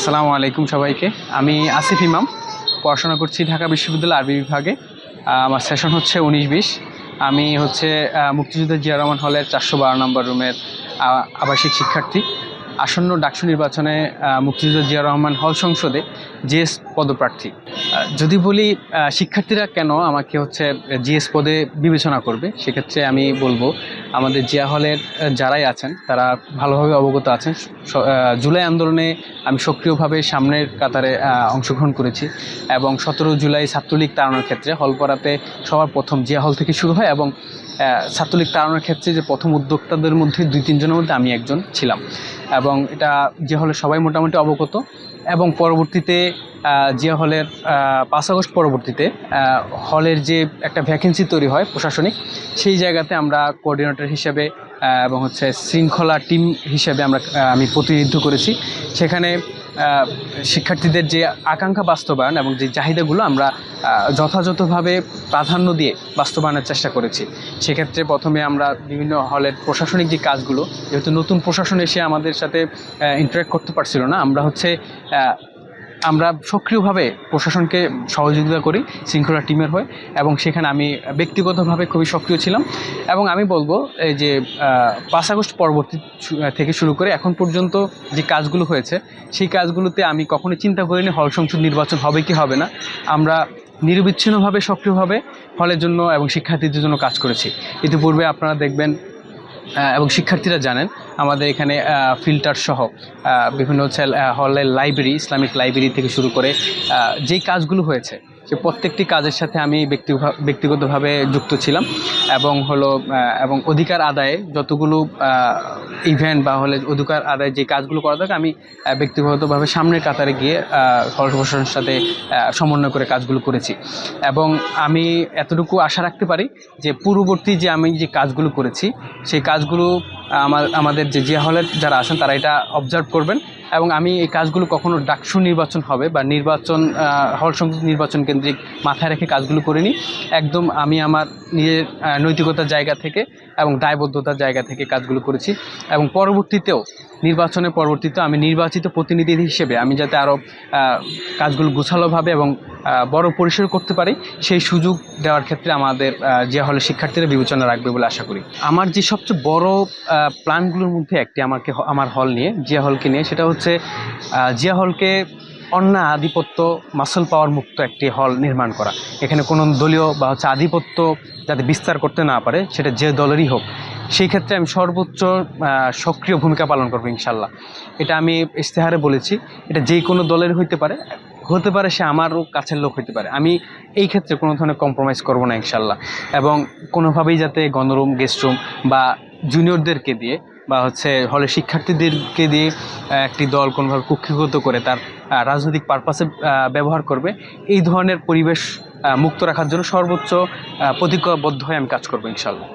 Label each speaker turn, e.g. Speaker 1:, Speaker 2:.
Speaker 1: আসসালামু আলাইকুম সবাইকে। আমি আসিফ ইমাম, পড়াশোনা করছি ঢাকা বিশ্ববিদ্যালয় আরবি বিভাগে। আমার সেশন হচ্ছে উনিশ বিশ। আমি হচ্ছে মুক্তিযুদ্ধের মুক্তিযুদ্ধ জিয়া রহমান হলের চারশো বারো নম্বর রুমের আবাসিক শিক্ষার্থী। আসন্ন ডাকসু নির্বাচনে মুক্তিযুদ্ধ জিয়া রহমান হল সংসদে জিএস পদপ্রার্থী। যদি বলি শিক্ষার্থীরা কেন আমাকে হচ্ছে জিএস পদে বিবেচনা করবে, সেক্ষেত্রে আমি বলব, আমাদের জিয়া হলের যারাই আছেন, তারা ভালোভাবে অবগত আছেন। জুলাই আন্দোলনে আমি সক্রিয়ভাবে সামনের কাতারে অংশগ্রহণ করেছি এবং সতেরো জুলাই ছাত্রলীগ তাড়ানোর ক্ষেত্রে হলপাড়াতে সবার প্রথম জিয়া হল থেকে শুরু হয় এবং ছাত্রলীগ তাড়ানোর ক্ষেত্রে যে প্রথম উদ্যোক্তাদের মধ্যে দুই তিনজনের মধ্যে আমি একজন ছিলাম এবং এটা যে হলে সবাই মোটামুটি অবগত। এবং পরবর্তীতে যে হলের পাঁচ আগস্ট পরবর্তীতে হলের যে একটা ভ্যাকেন্সি তৈরি হয় প্রশাসনিক, সেই জায়গাতে আমরা কোঅর্ডিনেটর হিসেবে এবং হচ্ছে শৃঙ্খলা টিম হিসেবে আমরা আমি প্রতিনিধিত্ব করেছি। সেখানে শিক্ষার্থীদের যে আকাঙ্ক্ষা বাস্তবায়ন এবং যে চাহিদাগুলো আমরা যথাযথভাবে প্রাধান্য দিয়ে বাস্তবায়নের চেষ্টা করেছি, সেক্ষেত্রে প্রথমে আমরা বিভিন্ন হলের প্রশাসনিক যে কাজগুলো, যেহেতু নতুন প্রশাসন এসে আমাদের সাথে ইন্টারাক্ট করতে পারছিল না, আমরা হচ্ছে আমরা সক্রিয়ভাবে প্রশাসনকে সহযোগিতা করি, শৃঙ্খলা টিমের হয়ে, এবং সেখানে আমি ব্যক্তিগতভাবে খুবই সক্রিয় ছিলাম। এবং আমি বলব, এই যে পাঁচ আগস্ট পরবর্তী থেকে শুরু করে এখন পর্যন্ত যে কাজগুলো হয়েছে, সেই কাজগুলোতে আমি কখনোই চিন্তা করিনি হল সংসদ নির্বাচন হবে কি হবে না। আমরা নিরবিচ্ছিন্নভাবে সক্রিয়ভাবে হলের জন্য এবং শিক্ষার্থীদের জন্য কাজ করেছি। ইতিপূর্বে আপনারা দেখবেন এবং শিক্ষার্থীরা জানেন, আমাদের এখানে ফিল্টার সহ বিভিন্ন হচ্ছে হলের লাইব্রেরি ইসলামিক লাইব্রেরি থেকে শুরু করে যেই কাজগুলো হয়েছে সে প্রত্যেকটি কাজের সাথে আমি ব্যক্তি ব্যক্তিগতভাবে যুক্ত ছিলাম এবং হলো এবং অধিকার আদায়ে যতগুলো ইভেন্ট বা হলে অধিকার আদায়ে যে কাজগুলো করা দরকার, আমি ব্যক্তিগতভাবে সামনের কাতারে গিয়ে প্রশাসনের সাথে সমন্বয় করে কাজগুলো করেছি। এবং আমি এতটুকু আশা রাখতে পারি যে পূর্ববর্তী যে আমি যে কাজগুলো করেছি, সেই কাজগুলো আমার, আমাদের যে জিয়া হলের যারা আছেন, তারা এটা অবজার্ভ করবেন। এবং আমি এই কাজগুলো কখনো ডাকসু নির্বাচন হবে বা নির্বাচন হল সংসদ নির্বাচন কেন্দ্রিক মাথায় রেখে কাজগুলো করিনি। একদম আমি আমার নিজের নৈতিকতার জায়গা থেকে এবং দায়বদ্ধতার জায়গা থেকে কাজগুলো করেছি। এবং পরবর্তীতেও নির্বাচনের পরবর্তীতে আমি নির্বাচিত প্রতিনিধি হিসেবে আমি যাতে আরও কাজগুলো গুছালোভাবে এবং বড় পরিসর করতে পারি, সেই সুযোগ দেওয়ার ক্ষেত্রে আমাদের জিয়া হলের শিক্ষার্থীরা বিবেচনা রাখবে বলে আশা করি। আমার যে সবচেয়ে বড় প্ল্যানগুলোর মধ্যে একটি আমাকে, আমার হল নিয়ে জিয়া হলকে নিয়ে, সেটা হচ্ছে জিয়া হলকে অন্যায় আধিপত্য, মাসল পাওয়ার মুক্ত একটি হল নির্মাণ করা। এখানে কোনো দলীয় বা হচ্ছে আধিপত্য যাতে বিস্তার করতে না পারে, সেটা যে দলেরই হোক। সেই ক্ষেত্রে আমি সর্বোচ্চ সক্রিয় ভূমিকা পালন করব ইনশাল্লাহ। এটা আমি ইশতেহারে বলেছি, এটা যে কোনো দলের হইতে পারে, হতে পারে সে আমারও কাছের লোক হতে পারে। আমি এই ক্ষেত্রে কোনো ধরনের কম্প্রোমাইজ করব না ইনশাল্লাহ। এবং কোনোভাবেই যাতে গণরুম গেস্ট রুম বা জুনিয়রদেরকে দিয়ে বা হচ্ছে হলে শিক্ষার্থীদেরকে দিয়ে একটি দল কোনোভাবে কুক্ষিগত করে তার রাজনৈতিক পারপাসে ব্যবহার করবে, এই ধরনের পরিবেশ মুক্ত রাখার জন্য সর্বোচ্চ প্রতিজ্ঞাবদ্ধ হয়ে আমি কাজ করব ইনশাল্লাহ।